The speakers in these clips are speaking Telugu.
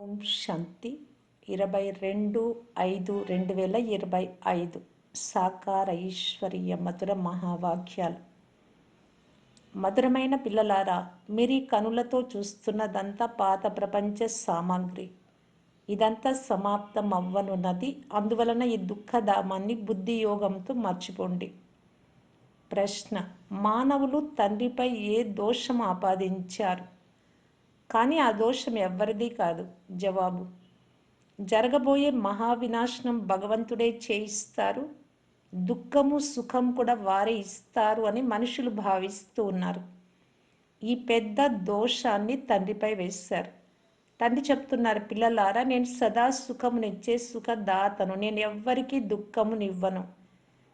ఓం శాంతి. ఇరవై రెండు ఐదు రెండు వేల ఇరవై ఐదు సాకార ఐశ్వర్య మధుర మహావాక్యాలు. మధురమైన పిల్లలారా మీరు కనులతో చూస్తున్నదంతా పాత ప్రపంచ సామాగ్రి. ఇదంతా సమాప్తం అవ్వనున్నది అందువలన ఈ దుఃఖధామాన్ని బుద్ధి యోగంతో మర్చిపోండి. ప్రశ్న మానవులు తండ్రిపై ఏ దోషం ఆపాదించారు? కానీ ఆ దోషం ఎవ్వరిది కాదు. జవాబు. జరగబోయే మహావినాశనం భగవంతుడే చేయిస్తారు. దుఃఖము సుఖం కూడా వారే ఇస్తారు అని మనుషులు భావిస్తూ ఉన్నారు. ఈ పెద్ద దోషాన్ని తండ్రిపై వేశారు. తండ్రి చెప్తున్నారు పిల్లలారా నేను సదా సుఖమునిచ్చే సుఖదాతను. నేను ఎవ్వరికీ దుఃఖమునివ్వను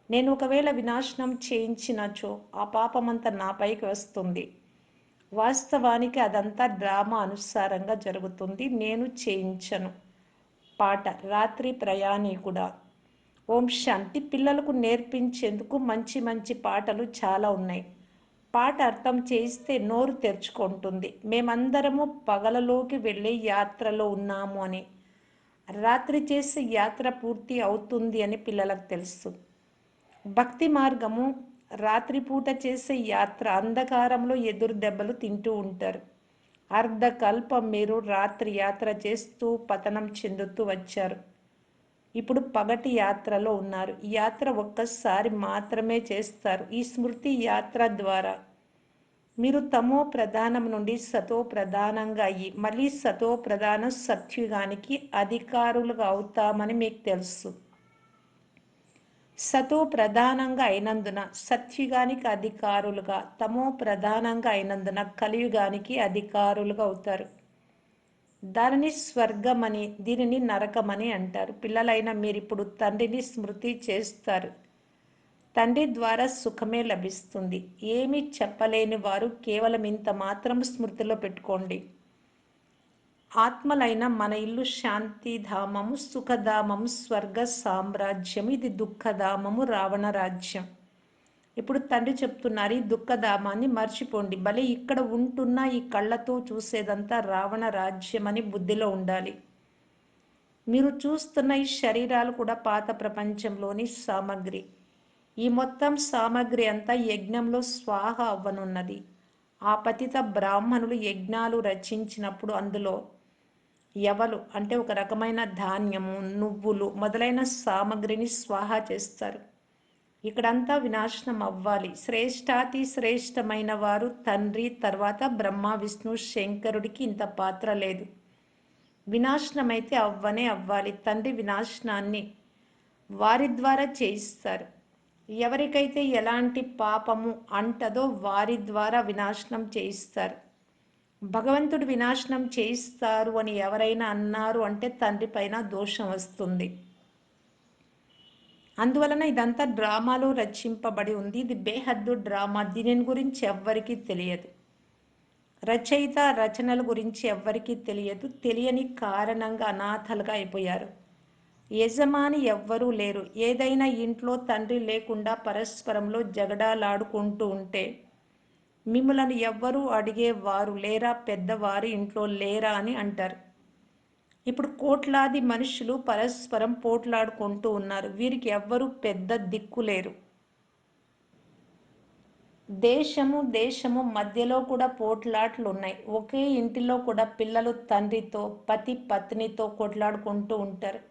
నేను ఒకవేళ వినాశనం చేయించినచో ఆ పాపమంతా నాపైకి వస్తుంది. వాస్తవానికి అదంతా డ్రామా అనుసారంగా జరుగుతుంది. నేను చేయించను. పాట. రాత్రి ప్రయాణికుడా? ఓం శాంతి. పిల్లలకు నేర్పించేందుకు మంచి మంచి పాటలు చాలా ఉన్నాయి. పాట అర్థం చేస్తే నోరు తెరుచుకుంటుంది. మేమందరము పగలలోకి వెళ్ళే యాత్రలో ఉన్నాము అని. రాత్రి చేసే యాత్ర పూర్తి అవుతుంది అని పిల్లలకు తెలుసు. భక్తి మార్గము రాత్రిపూట చేసే యాత్ర అంధకారంలో ఎదురు దెబ్బలు తింటూ ఉంటారు. అర్ధకల్పం మీరు రాత్రి యాత్ర చేస్తూ పతనం చెందుతూ వచ్చారు. ఇప్పుడు పగటి యాత్రలో ఉన్నారు. ఈ యాత్ర ఒక్కసారి మాత్రమే చేస్తారు. ఈ స్మృతి యాత్ర ద్వారా మీరు తమో ప్రధానం నుండి సతో ప్రధానంగా అయ్యి మళ్ళీ సతో ప్రధాన సత్యుగానికి అధికారులుగా అవుతామని మీకు తెలుసు. సతో ప్రధానంగా అయినందున సత్యుగానికి అధికారులుగా తమో ప్రధానంగా అయినందున కలియుగానికి అధికారులుగా అవుతారు. దానిని స్వర్గమని దీనిని నరకమని అంటారు. పిల్లలైన మీరు ఇప్పుడు తండ్రిని స్మృతి చేస్తారు. తండ్రి ద్వారా సుఖమే లభిస్తుంది. ఏమి చెప్పలేని వారు కేవలం ఇంత మాత్రం స్మృతిలో పెట్టుకోండి. ఆత్మలైన మన ఇల్లు శాంతిధామము సుఖధామము స్వర్గ సామ్రాజ్యం ఇది దుఃఖధామము రావణ రాజ్యం. ఇప్పుడు తండ్రి చెప్తున్నారు ఈ దుఃఖధామాన్ని మర్చిపోండి. భలే ఇక్కడ ఉంటున్న ఈ కళ్ళతో చూసేదంతా రావణ రాజ్యం అని బుద్ధిలో ఉండాలి. మీరు చూస్తున్న ఈ శరీరాలు కూడా పాత ప్రపంచంలోని సామగ్రి. ఈ మొత్తం సామగ్రి అంతా యజ్ఞంలో స్వాహ అవ్వనున్నది. ఆ పతిత బ్రాహ్మణులు యజ్ఞాలు రచించినప్పుడు అందులో ఎవలు అంటే ఒక రకమైన ధాన్యము నువ్వులు మొదలైన సామగ్రిని స్వాహ చేస్తారు. ఇక్కడంతా వినాశనం అవ్వాలి. శ్రేష్టాతి శ్రేష్టమైన వారు తండ్రి తర్వాత బ్రహ్మ విష్ణు శంకరుడికి ఇంత పాత్ర లేదు. వినాశనం అయితే అవ్వనే అవ్వాలి. తండ్రి వినాశనాన్ని వారి ద్వారా చేయిస్తారు. ఎవరికైతే ఎలాంటి పాపము అంటదో వారి ద్వారా వినాశనం చేయిస్తారు. భగవంతుడు వినాశనం చేయిస్తారు అని ఎవరైనా అన్నారు అంటే తండ్రి పైన దోషం వస్తుంది. అందువలన ఇదంతా డ్రామాలో రచింపబడి ఉంది. ఇది బేహద్దు డ్రామా. దీని గురించి ఎవ్వరికీ తెలియదు. రచయిత రచనల గురించి ఎవ్వరికీ తెలియదు. తెలియని కారణంగా అనాథలుగా అయిపోయారు. యజమాని ఎవ్వరూ లేరు. ఏదైనా ఇంట్లో తండ్రి లేకుండా పరస్పరంలో జగడాలాడుకుంటూ ఉంటే మిమ్మలను ఎవ్వరూ అడిగేవారు లేరా? పెద్దవారు ఇంట్లో లేరా అని అంటారు. ఇప్పుడు కోట్లాది మనుషులు పరస్పరం పోట్లాడుకుంటూ ఉన్నారు. వీరికి ఎవ్వరూ పెద్ద దిక్కు లేరు. దేశము దేశము మధ్యలో కూడా పోట్లాట్లు ఉన్నాయి ఒకే ఇంటిలో కూడా పిల్లలు తండ్రితో పతి పత్నితో కొట్లాడుకుంటూ ఉంటారు.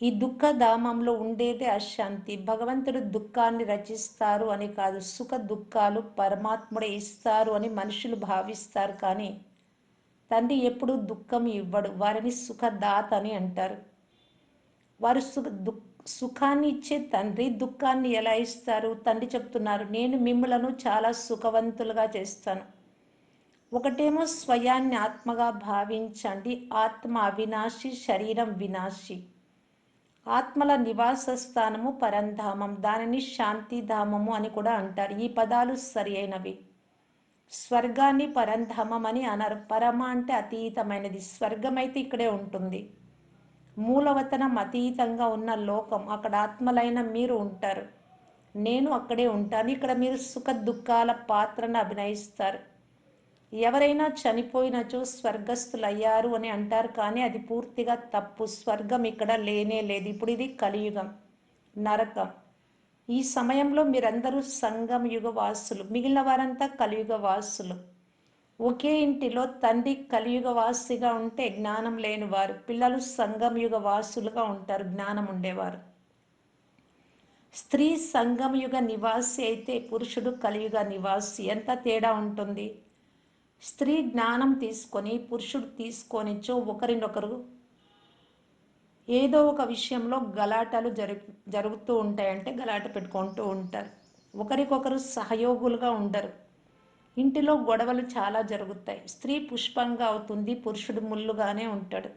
ఈ దుఃఖధామంలో ఉండేదే అశాంతి. భగవంతుడు దుఃఖాన్ని రచిస్తారు అని కాదు సుఖ దుఃఖాలు పరమాత్ముడే ఇస్తారు అని మనుషులు భావిస్తారు. కానీ తండ్రి ఎప్పుడు దుఃఖం ఇవ్వడు వారిని సుఖదాత అని అంటారు. వారు సుఖ దుఃఖ సుఖాన్ని ఇచ్చే తండ్రి దుఃఖాన్ని ఎలా ఇస్తారు? తండ్రి చెప్తున్నారు నేను మిమ్మలను చాలా సుఖవంతులుగా చేస్తాను. ఒకటేమో స్వయాన్ని ఆత్మగా భావించండి ఆత్మ అవినాశి శరీరం వినాశి. ఆత్మల నివాస స్థానము పరంధామం దానిని శాంతిధామము అని కూడా అంటారు. ఈ పదాలు సరి అయినవి. స్వర్గాన్ని పరంధామం అని అనరు. పరమ అంటే అతీతమైనది. స్వర్గం అయితే ఇక్కడే ఉంటుంది. మూలవతనం అతీతంగా ఉన్న లోకం. అక్కడ ఆత్మలైన మీరు ఉంటారు. నేను అక్కడే ఉంటాను. ఇక్కడ మీరు సుఖ దుఃఖాల పాత్రను అభినయిస్తారు. ఎవరైనా చనిపోయినచో స్వర్గస్థులయ్యారు అని అంటారు కానీ అది పూర్తిగా తప్పు. స్వర్గం ఇక్కడ లేనే లేదు. ఇప్పుడు ఇది కలియుగం నరకం. ఈ సమయంలో మీరందరూ సంగం యుగ వాసులు మిగిలిన వారంతా కలియుగ వాసులు ఒకే ఇంటిలో తండ్రి కలియుగ వాసిగా ఉంటే జ్ఞానం లేని వారు పిల్లలు సంగం యుగ వాసులుగా ఉంటారు జ్ఞానం ఉండేవారు. స్త్రీ సంగం యుగ నివాసి అయితే పురుషుడు కలియుగ నివాసి. ఎంత తేడా ఉంటుంది? స్త్రీ జ్ఞానం తీసుకొని పురుషుడు తీసుకొనిచ్చో ఒకరినొకరు ఏదో ఒక విషయంలో గలాటలు జరుగు జరుగుతూ ఉంటాయంటే గలాట పెట్టుకుంటూ ఉంటారు. ఒకరికొకరు సహయోగులుగా ఉండరు. ఇంటిలో గొడవలు చాలా జరుగుతాయి. స్త్రీ పుష్పంగా అవుతుంది పురుషుడు ముళ్ళుగానే ఉంటాడు.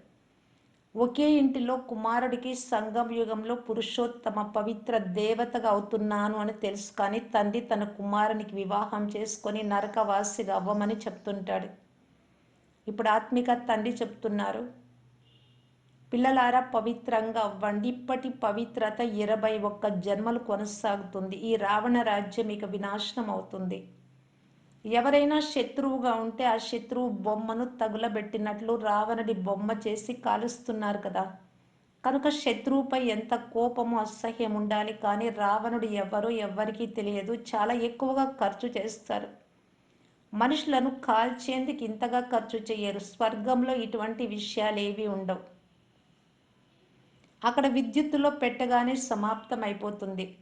ఒకే ఇంటిలో కుమారుడికి సంగం యుగంలో పురుషోత్తమ పవిత్ర దేవతగా అవుతున్నాను అని తెలుసు కానీ తండ్రి తన కుమారునికి వివాహం చేసుకొని నరకవాసిగా అవ్వమని చెప్తుంటాడు. ఇప్పుడు ఆత్మిక తండ్రి చెప్తున్నారు పిల్లలారా పవిత్రంగా అవ్వండి. ఇప్పటి పవిత్రత ఇరవై ఒక్క జన్మలు కొనసాగుతుంది. ఈ రావణ రాజ్యం ఇక వినాశనం అవుతుంది. ఎవరైనా శత్రువుగా ఉంటే ఆ శత్రువు బొమ్మను తగులబెట్టినట్లు రావణుడి బొమ్మ చేసి కాలుస్తున్నారు కదా. కనుక శత్రువుపై ఎంత కోపము అసహ్యం ఉండాలి కానీ రావణుడు ఎవరో ఎవ్వరికీ తెలియదు. చాలా ఎక్కువగా ఖర్చు చేస్తారు. మనుషులను కాల్చేందుకు ఇంతగా ఖర్చు చేయరు. స్వర్గంలో ఇటువంటి విషయాలు ఏవి ఉండవు. అక్కడ విద్యుత్తులో పెట్టగానే సమాప్తం అయిపోతుంది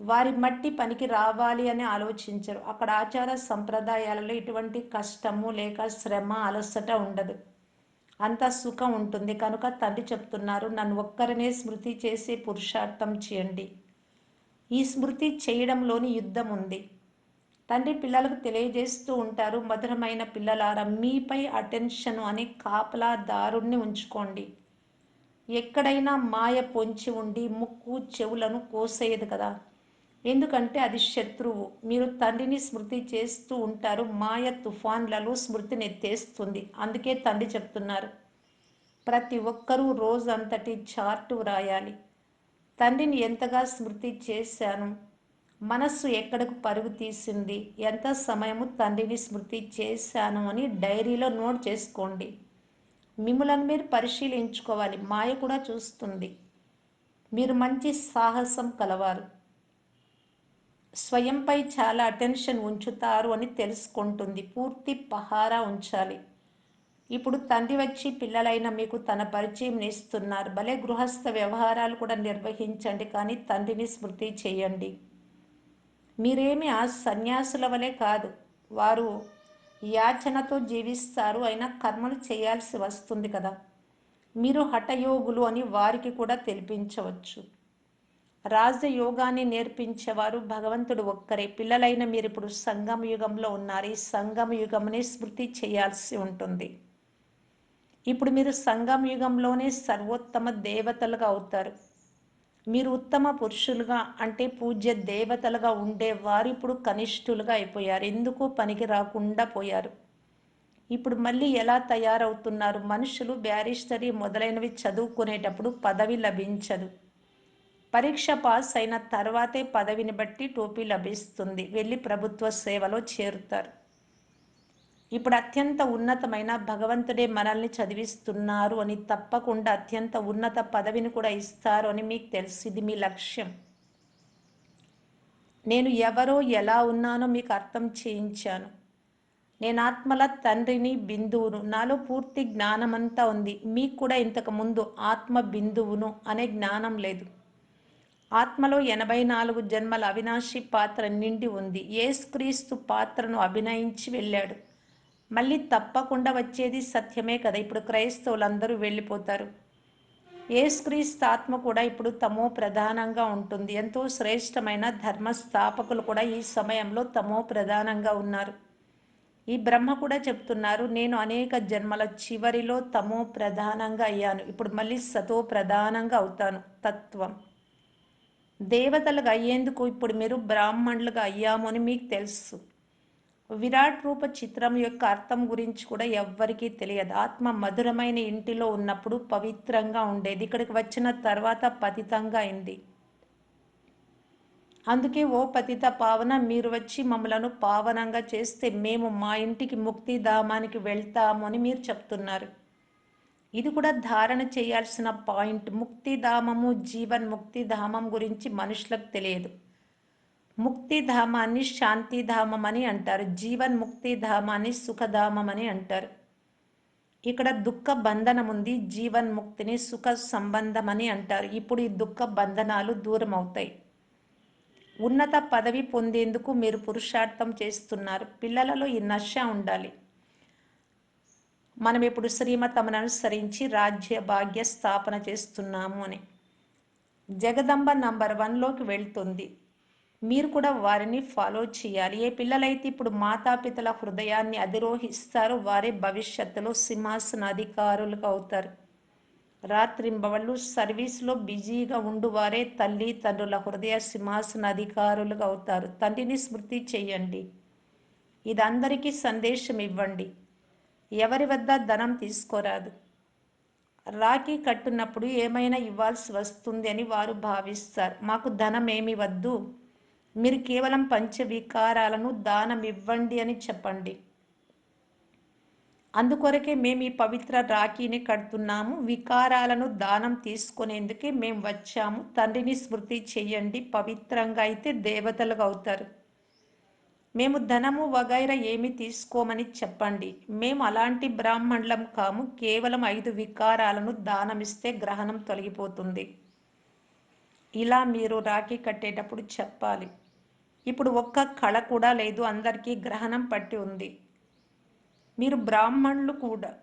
వారి మట్టి పనికి రావాలి అని ఆలోచించరు. అక్కడ ఆచార సంప్రదాయాలలో ఇటువంటి కష్టము లేక శ్రమ అలసట ఉండదు. అంత సుఖం ఉంటుంది. కనుక తండ్రి చెప్తున్నారు నన్ను ఒక్కరినే స్మృతి చేసి పురుషార్థం చేయండి. ఈ స్మృతి చేయడంలోని యుద్ధం ఉంది. తండ్రి పిల్లలకు తెలియజేస్తూ ఉంటారు మధురమైన పిల్లలారా మీపై అటెన్షన్ అని కాపలాదారుణ్ణి ఉంచుకోండి. ఎక్కడైనా మాయ పొంచి ఉండి ముక్కు చెవులను కోసేయదు కదా. ఎందుకంటే అది శత్రువు. మీరు తండ్రిని స్మృతి చేస్తూ ఉంటారు. మాయ తుఫాన్లలో స్మృతిని ఎత్తేస్తుంది అందుకే తండ్రి చెప్తున్నారు. ప్రతి ఒక్కరూ రోజంతటి చార్టు వ్రాయాలి. తండ్రిని ఎంతగా స్మృతి చేశాను? మనస్సు ఎక్కడకు పరుగు తీసింది? ఎంత సమయము తండ్రిని స్మృతి చేశాను అని డైరీలో నోట్ చేసుకోండి. మిమ్మలను మీరు పరిశీలించుకోవాలి. మాయ కూడా చూస్తుంది. మీరు మంచి సాహసం కలవారు. స్వయంపై చాలా అటెన్షన్ ఉంచుతారు అని తెలుసుకుంటుంది. పూర్తి పహారా ఉంచాలి. ఇప్పుడు తండ్రి వచ్చి పిల్లలైన మీకు తన పరిచయం ఇస్తున్నారు భలే గృహస్థ వ్యవహారాలు కూడా నిర్వహించండి కానీ తండ్రిని స్మృతి చేయండి. మీరేమి ఆ సన్యాసుల వలె కాదు వారు యాచనతో జీవిస్తారు అయినా కర్మలు చేయాల్సి వస్తుంది కదా. మీరు హఠయోగులు అని వారికి కూడా తెలిపించవచ్చు. రాజయోగాన్ని నేర్పించేవారు భగవంతుడు ఒక్కరే. పిల్లలైన మీరు ఇప్పుడు సంగమ యుగంలో ఉన్నారు. ఈ సంగమ యుగంని స్మృతి చేయాల్సి ఉంటుంది. ఇప్పుడు మీరు సంగమ యుగంలోనే సర్వోత్తమ దేవతలుగా అవుతారు. మీరు ఉత్తమ పురుషులుగా అంటే పూజ్య దేవతలుగా ఉండేవారు ఇప్పుడు కనిష్ఠులుగా అయిపోయారు. ఎందుకు పనికి రాకుండా పోయారు? ఇప్పుడు మళ్ళీ ఎలా తయారవుతున్నారు? మనుషులు బ్యారిస్టరీ మొదలైనవి చదువుకునేటప్పుడు పదవి లభించదు. పరీక్ష పాస్ అయిన తర్వాతే పదవిని బట్టి టోపీ లభిస్తుంది. వెళ్ళి ప్రభుత్వ సేవలో చేరుతారు. ఇప్పుడు అత్యంత ఉన్నతమైన భగవంతుడే మనల్ని చదివిస్తున్నారు అని తప్పకుండా అత్యంత ఉన్నత పదవిని కూడా ఇస్తారు అని మీకు తెలుసు. ఇది మీ లక్ష్యం. నేను ఎవరో ఎలా ఉన్నానో మీకు అర్థం చేయించాను. నేను ఆత్మల తండ్రిని బిందువును. నాలో పూర్తి జ్ఞానమంతా ఉంది. మీకు కూడా ఇంతకు ముందు ఆత్మ బిందువును అనే జ్ఞానం లేదు. ఆత్మలో ఎనభై నాలుగు జన్మల అవినాశి పాత్ర నిండి ఉంది. ఏసుక్రీస్తు పాత్రను అభినయించి వెళ్ళాడు. మళ్ళీ తప్పకుండా వచ్చేది సత్యమే కదా. ఇప్పుడు క్రైస్తవులందరూ వెళ్ళిపోతారు. ఏసుక్రీస్తు ఆత్మ కూడా ఇప్పుడు తమో ప్రధానంగా ఉంటుంది. ఎంతో శ్రేష్టమైన ధర్మస్థాపకులు కూడా ఈ సమయంలో తమో ప్రధానంగా ఉన్నారు. ఈ బ్రహ్మ కూడా చెప్తున్నారు నేను అనేక జన్మల చివరిలో తమో ప్రధానంగా అయ్యాను. ఇప్పుడు మళ్ళీ సతో ప్రధానంగా అవుతాను. తత్వం. దేవతలుగా అయ్యేందుకు ఇప్పుడు మీరు బ్రాహ్మణులుగా అయ్యాము అని మీకు తెలుసు. విరాట్ రూప చిత్రం యొక్క అర్థం గురించి కూడా ఎవ్వరికీ తెలియదు. ఆత్మ మధురమైన ఇంటిలో ఉన్నప్పుడు పవిత్రంగా ఉండేది. ఇక్కడికి వచ్చిన తర్వాత పతితంగా అయింది. అందుకే ఓ పతిత పావన మీరు వచ్చి మమ్మలను పావనంగా చేస్తే మేము మా ఇంటికి ముక్తిధామానికి వెళ్తాము అని మీరు చెప్తున్నారు. ఇది కూడా ధారణ చేయాల్సిన పాయింట్. ముక్తిధామము జీవన్ ముక్తిధామం గురించి మనుషులకు తెలియదు. ముక్తిధామాన్ని శాంతిధామం అని అంటారు. జీవన్ ముక్తిధామాన్ని సుఖధామం అని అంటారు. ఇక్కడ దుఃఖ బంధనం ఉంది. జీవన్ ముక్తిని సుఖ సంబంధం అని అంటారు. ఇప్పుడు ఈ దుఃఖ బంధనాలు దూరం అవుతాయి. ఉన్నత పదవి పొందేందుకు మీరు పురుషార్థం చేస్తున్నారు. పిల్లలలో ఈ నశ ఉండాలి. మనం ఇప్పుడు శ్రీమతమును అనుసరించి రాజ్య భాగ్య స్థాపన చేస్తున్నాము అని. జగదంబ నంబర్ వన్లోకి వెళ్తుంది. మీరు కూడా వారిని ఫాలో చేయాలి. ఏ పిల్లలైతే ఇప్పుడు మాతాపితల హృదయాన్ని అధిరోహిస్తారో వారే భవిష్యత్తులో సింహాసన అధికారులుగా అవుతారు. రాత్రింబవళ్ళు సర్వీస్లో బిజీగా ఉండువారే తల్లి తండ్రుల హృదయ సింహాసన అధికారులుగా అవుతారు. తండ్రిని స్మృతి చేయండి. ఇది అందరికీ సందేశం ఇవ్వండి. ఎవరి వద్ద ధనం తీసుకోరాదు. రాఖీ కట్టున్నప్పుడు ఏమైనా ఇవ్వాల్సి వస్తుంది అని వారు భావిస్తారు. మాకు ధనం ఏమి వద్దు. మీరు కేవలం పంచ వికారాలను దానం ఇవ్వండి అని చెప్పండి. అందుకొరకే మేము ఈ పవిత్ర రాఖీని కడుతున్నాము. వికారాలను దానం తీసుకునేందుకే మేము వచ్చాము. తండ్రిని స్మృతి చేయండి. పవిత్రంగా అయితే దేవతలుగా అవుతారు. మేము ధనము వగైర ఏమి తీసుకోమని చెప్పండి. మేము అలాంటి బ్రాహ్మణులం కాము. కేవలం ఐదు వికారాలను దానమిస్తే గ్రహణం తొలగిపోతుంది. ఇలా మీరు రాఖీ కట్టేటప్పుడు చెప్పాలి. ఇప్పుడు ఒక్క కళ కూడా లేదు. అందరికీ గ్రహణం పట్టి ఉంది. మీరు బ్రాహ్మణులు కూడా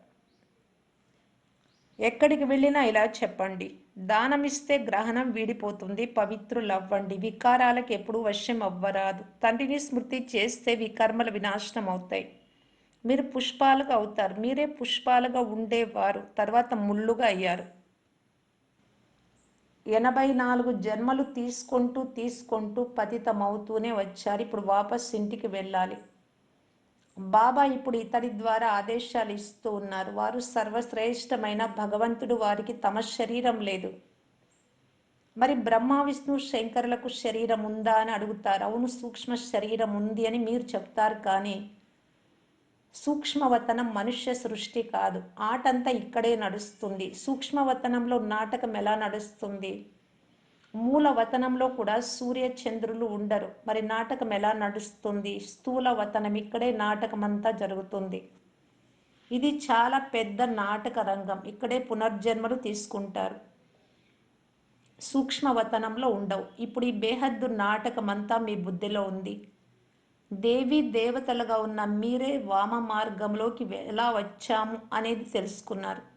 ఎక్కడికి వెళ్ళినా ఇలా చెప్పండి. దానమిస్తే గ్రహణం వీడిపోతుంది. పవిత్రులవ్వండి. వికారాలకు ఎప్పుడు వశ్యం అవ్వరాదు. తండ్రిని స్మృతి చేస్తే వికర్మలు వినాశనం అవుతాయి. మీరు పుష్పాలుగా అవుతారు. మీరే పుష్పాలుగా ఉండేవారు. తర్వాత ముళ్ళుగా అయ్యారు. ఎనభై నాలుగు జన్మలు తీసుకుంటూ తీసుకుంటూ పతితమవుతూనే వచ్చారు. ఇప్పుడు వాపస్ ఇంటికి వెళ్ళాలి. బాబా ఇప్పుడు ఇతడి ద్వారా ఆదేశాలు ఇస్తూ ఉన్నారు. వారు సర్వశ్రేష్టమైన భగవంతుడు వారికి తమ శరీరం లేదు. మరి బ్రహ్మ విష్ణు శంకరులకు శరీరం ఉందా అని అడుగుతారు. అవును సూక్ష్మ శరీరం ఉంది అని మీరు చెప్తారు కానీ సూక్ష్మవతనం మనుష్య సృష్టి కాదు. ఆటంతా ఇక్కడే నడుస్తుంది. సూక్ష్మవతనంలో నాటకం ఎలా నడుస్తుంది? మూల వతనంలో కూడా సూర్య చంద్రులు ఉండరు. మరి నాటకం ఎలా నడుస్తుంది? స్థూల వతనం ఇక్కడే నాటకం అంతా జరుగుతుంది. ఇది చాలా పెద్ద నాటక రంగం. ఇక్కడే పునర్జన్మలు తీసుకుంటారు. సూక్ష్మవతనంలో ఉండవు. ఇప్పుడు ఈ బేహద్దు నాటకం అంతా మీ బుద్ధిలో ఉంది. దేవి దేవతలుగా ఉన్న మీరే వామ మార్గంలోకి ఎలా వచ్చాము అనేది తెలుసుకున్నారు.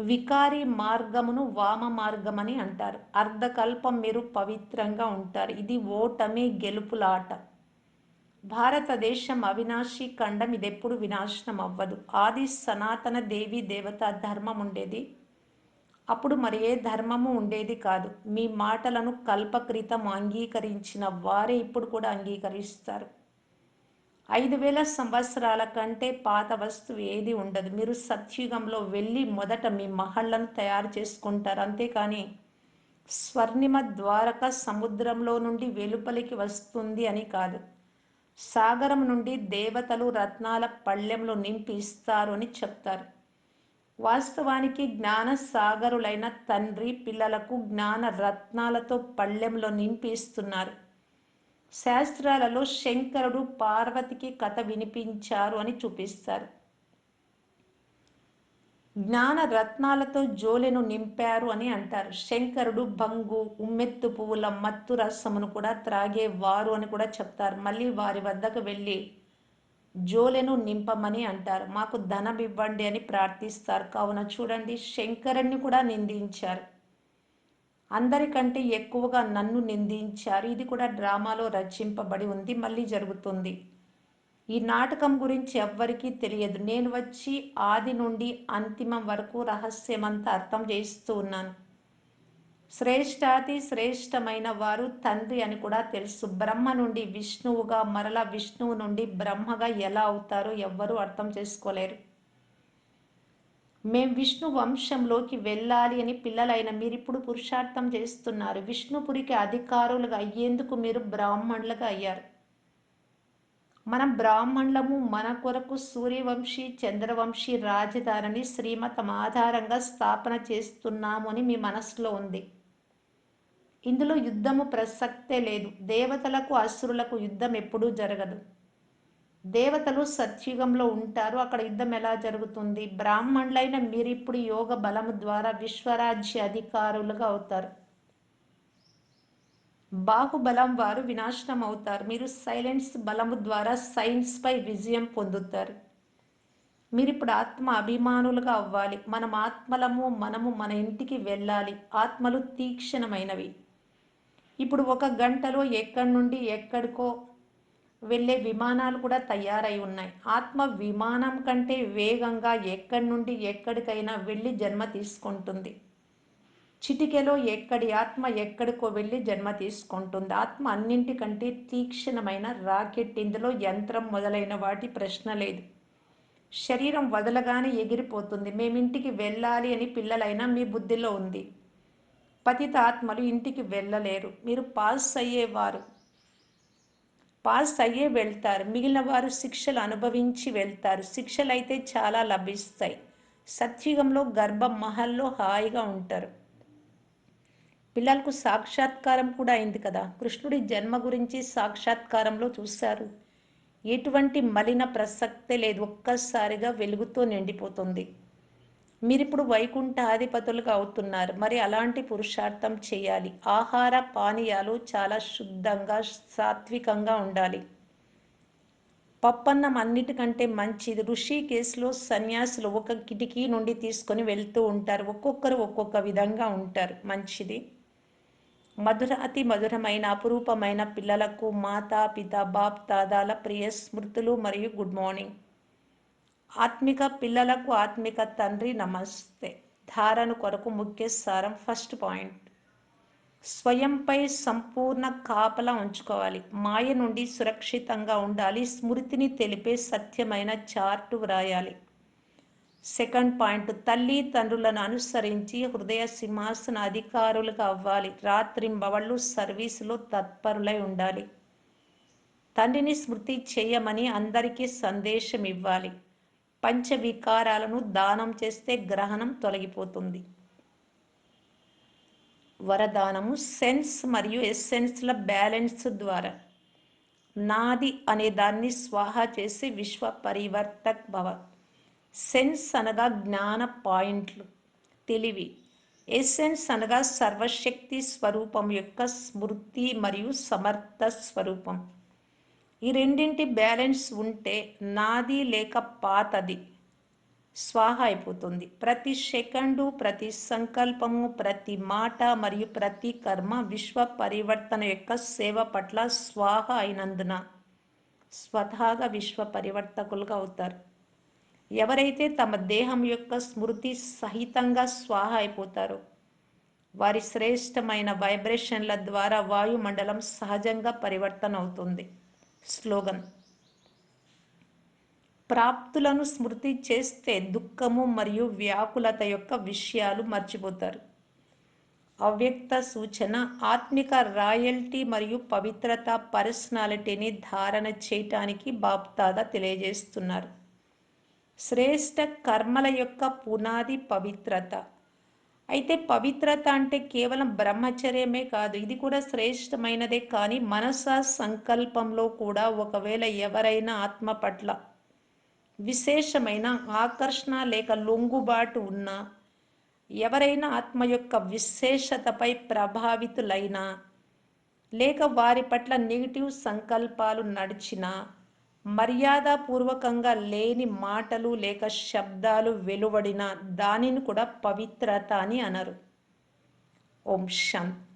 వికారి మార్గమును వామ మార్గమని అంటారు. అర్ధకల్పం మీరు పవిత్రంగా ఉంటారు. ఇది ఓటమి గెలుపులాట. భారతదేశం అవినాశి ఖండం ఇదెప్పుడు వినాశనం అవ్వదు. ఆది సనాతన దేవి దేవత ధర్మం ఉండేది. అప్పుడు మరి ఏ ధర్మము ఉండేది కాదు. మీ మాటలను కల్పకృతం అంగీకరించిన వారే ఇప్పుడు కూడా అంగీకరిస్తారు. ఐదు వేల సంవత్సరాల కంటే పాత వస్తువు ఏది ఉండదు. మీరు సత్యుగంలో వెళ్ళి మొదట మీ మహళ్ళను తయారు చేసుకుంటారు. అంతేకాని స్వర్ణిమ ద్వారక సముద్రంలో నుండి వెలుపలికి వస్తుంది అని కాదు. సాగరం నుండి దేవతలు రత్నాల పళ్ళెంలో నింపి ఇస్తారు అని చెప్తారు. వాస్తవానికి జ్ఞాన సాగరులైన తండ్రి పిల్లలకు జ్ఞాన రత్నాలతో పళ్ళెంలో నింపి ఇస్తున్నారు. శాస్త్రాలలో శంకరుడు పార్వతికి కథ వినిపించారు అని చూపిస్తారు. జ్ఞాన రత్నాలతో జోలెను నింపారు అని అంటారు. శంకరుడు బంగు ఉమ్మెత్తు పువ్వుల మత్తు రసమును కూడా త్రాగేవారు అని కూడా చెప్తారు. మళ్ళీ వారి వద్దకు వెళ్ళి జోలెను నింపమని అంటారు. మాకు ధనం ఇవ్వండి అని ప్రార్థిస్తారు. కావున చూడండి శంకరుణ్ణి కూడా నిందించారు. అందరికంటే ఎక్కువగా నన్ను నిందించారు. ఇది కూడా డ్రామాలో రచింపబడి ఉంది మళ్ళీ జరుగుతుంది. ఈ నాటకం గురించి ఎవ్వరికీ తెలియదు. నేను వచ్చి ఆది నుండి అంతిమం వరకు రహస్యమంతా అర్థం చేస్తూ ఉన్నాను. శ్రేష్టాతి శ్రేష్టమైన వారు తండ్రి అని కూడా తెలుసు. బ్రహ్మ నుండి విష్ణువుగా మరలా విష్ణువు నుండి బ్రహ్మగా ఎలా అవుతారో ఎవ్వరూ అర్థం చేసుకోలేరు. మేం విష్ణు వంశంలోకి వెళ్ళాలి అని పిల్లలైన మీరు ఇప్పుడు పురుషార్థం చేస్తున్నారు. విష్ణుపురికి అధికారులుగా అయ్యేందుకు మీరు బ్రాహ్మణులుగా అయ్యారు. మనం బ్రాహ్మణులము మన కొరకు సూర్యవంశీ చంద్రవంశీ రాజధానిని శ్రీమతం ఆధారంగా స్థాపన చేస్తున్నాము అని మీ మనసులో ఉంది. ఇందులో యుద్ధము ప్రసక్తే లేదు. దేవతలకు అసురులకు యుద్ధం ఎప్పుడూ జరగదు. దేవతలు సత్యుగంలో ఉంటారు. అక్కడ యుద్ధం ఎలా జరుగుతుంది? బ్రాహ్మణులైన మీరు ఇప్పుడు యోగ బలము ద్వారా విశ్వరాజ్య అధికారులుగా అవుతారు. బాహుబలం వారు వినాశనం అవుతారు. మీరు సైలెన్స్ బలము ద్వారా సైన్స్ పై విజయం పొందుతారు. మీరు ఇప్పుడు ఆత్మ అభిమానులుగా అవ్వాలి. మనం ఆత్మలము మనము మన ఇంటికి వెళ్ళాలి. ఆత్మలు తీక్షణమైనవి. ఇప్పుడు ఒక గంటలో ఎక్కడి నుండి ఎక్కడికో వెళ్ళే విమానాలు కూడా తయారై ఉన్నాయి. ఆత్మ విమానం కంటే వేగంగా ఎక్కడి నుండి ఎక్కడికైనా వెళ్ళి జన్మ తీసుకుంటుంది. చిటికెలో ఎక్కడి ఆత్మ ఎక్కడికో వెళ్ళి జన్మ తీసుకుంటుంది. ఆత్మ అన్నింటికంటే తీక్షణమైన రాకెట్. ఇందులో యంత్రం మొదలైన వాటి ప్రశ్న లేదు. శరీరం వదలగానే ఎగిరిపోతుంది. మేమింటికి వెళ్ళాలి అని పిల్లలైనా మీ బుద్ధిలో ఉంది. పతిత ఆత్మలు ఇంటికి వెళ్ళలేరు. మీరు పాస్ అయ్యేవారు. పాస్ అయ్యే వెళ్తారు. మిగిలిన వారు శిక్షలు అనుభవించి వెళ్తారు. శిక్షలు అయితే చాలా లభిస్తాయి. సత్యుగంలో గర్భ మహల్లో హాయిగా ఉంటారు. పిల్లలకు సాక్షాత్కారం కూడా అయింది కదా. కృష్ణుడి జన్మ గురించి సాక్షాత్కారంలో చూశారు. ఎటువంటి మలిన ప్రసక్తే లేదు. ఒక్కసారిగా వెలుగుతో నిండిపోతుంది. మీరిప్పుడు వైకుంఠాధిపతులుగా అవుతున్నారు. మరి అలాంటి పురుషార్థం చేయాలి. ఆహార పానీయాలు చాలా శుద్ధంగా సాత్వికంగా ఉండాలి. పప్పన్నం అన్నిటికంటే మంచిది. ఋషి కేసులో సన్యాసులు ఒక కిటికీ నుండి తీసుకొని వెళ్తూ ఉంటారు. ఒక్కొక్కరు ఒక్కొక్క విధంగా ఉంటారు. మంచిది. మధుర అతి మధురమైన అపురూపమైన పిల్లలకు మాతా పిత బాప్ తాదాల ప్రియ స్మృతులు మరియు గుడ్ మార్నింగ్. ఆత్మిక పిల్లలకు ఆత్మిక తండ్రి నమస్తే. ధారణ కొరకు ముఖ్య సారం ఫస్ట్ పాయింట్. స్వయంపై సంపూర్ణ కాపలా ఉంచుకోవాలి. మాయ నుండి సురక్షితంగా ఉండాలి. స్మృతిని తెలిపే సత్యమైన చార్టు వ్రాయాలి. Second point. తల్లి తండ్రులను అనుసరించి హృదయ సింహాసన అధికారులుగా అవ్వాలి. రాత్రింబవళ్ళు సర్వీసులో తత్పరులై ఉండాలి. తండ్రిని స్మృతి చేయమని అందరికీ సందేశం ఇవ్వాలి పంచవికారాలను దానం చేస్తే గ్రహణం తొలగిపోతుంది. వరదానము సెన్స్ మరియు ఎస్సెన్స్ల బ్యాలెన్స్ ద్వారా. నాది అనే దాన్ని స్వాహా చేసి విశ్వ పరివర్తక్ భవ. సెన్స్ అనగా జ్ఞాన పాయింట్లు. తెలివి. ఎస్సెన్స్ అనగా సర్వశక్తి స్వరూపం యొక్క స్మృతి మరియు సమర్థ స్వరూపం. ఈ రెండింటి బ్యాలెన్స్ ఉంటే నాది లేక పాతది. స్వాహ అయిపోతుంది. ప్రతి సెకండు ప్రతి సంకల్పము ప్రతి మాట మరియు ప్రతి కర్మ విశ్వ పరివర్తన యొక్క సేవ పట్ల స్వాహ అయినందున స్వతహాగా విశ్వ పరివర్తకులుగా అవుతారు. ఎవరైతే తమ దేహం యొక్క స్మృతి సహితంగా స్వాహ అయిపోతారో వారి శ్రేష్టమైన వైబ్రేషన్ల ద్వారా వాయుమండలం సహజంగా పరివర్తన అవుతుంది. స్లోగన్. ప్రాప్తులను స్మృతి చేస్తే దుఃఖము మరియు వ్యాకులత యొక్క విషయాలు మర్చిపోతారు. అవ్యక్త సూచన ఆత్మిక రాయల్టీ మరియు పవిత్రత పర్సనాలిటీని ధారణ చేయటానికి బాప్తాదా తెలియజేస్తున్నారు. శ్రేష్ట కర్మల యొక్క పునాది పవిత్రత. అయితే పవిత్రత అంటే కేవలం బ్రహ్మచర్యమే కాదు ఇది కూడా శ్రేష్టమైనదే. కానీ మనస సంకల్పంలో కూడా ఒకవేళ ఎవరైనా ఆత్మ పట్ల విశేషమైన ఆకర్షణ లేక లొంగుబాటు ఉన్నా ఎవరైనా ఆత్మ యొక్క విశేషతపై ప్రభావితులైనా లేక వారి పట్ల నెగిటివ్ సంకల్పాలు నడిచినా మర్యాదపూర్వకంగా లేని మాటలు లేక శబ్దాలు వెలువడిన దానిని కూడా పవిత్రత అని అనరు. ఓం శాంతి